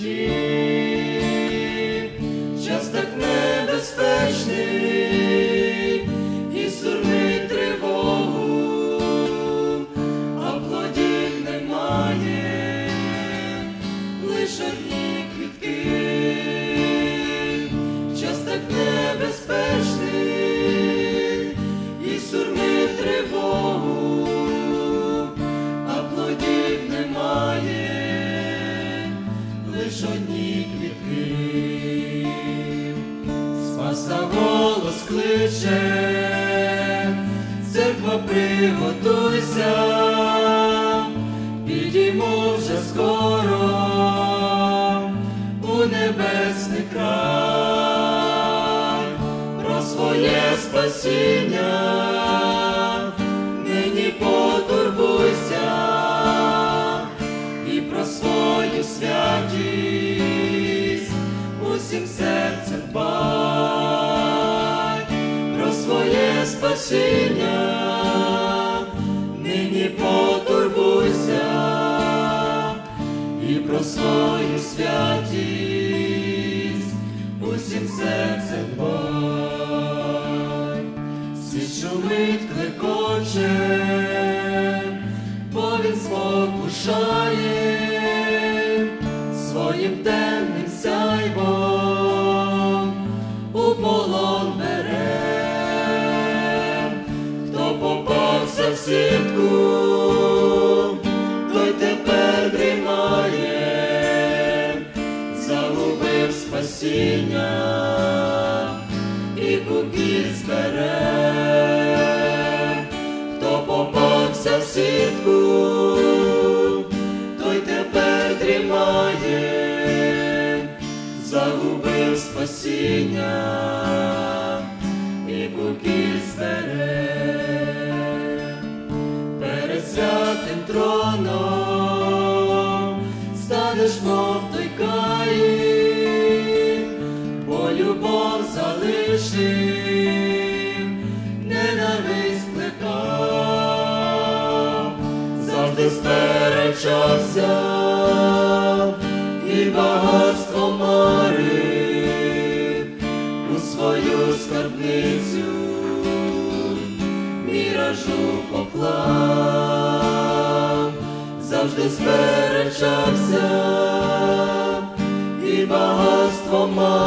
Jesus. Кличе, церква приготуйся, підіймо вже скоро у небесний край, про своє спасіння, спасіння, нині потурбуйся і про свою святість усім серцем дбай. Світ шумить клекоче, бо він спокушає своїм темним спасіння і купіль збере, хто попався в сітку, той тепер дрімає, загубив спасіння і купіль збере. Перед святим троном станеш, мов той Каїн, любов залишив, ненависть плекав, завжди сперечався і багатство марив у свою скарбницю. Міражу поклав, завжди сперечався і багатство марив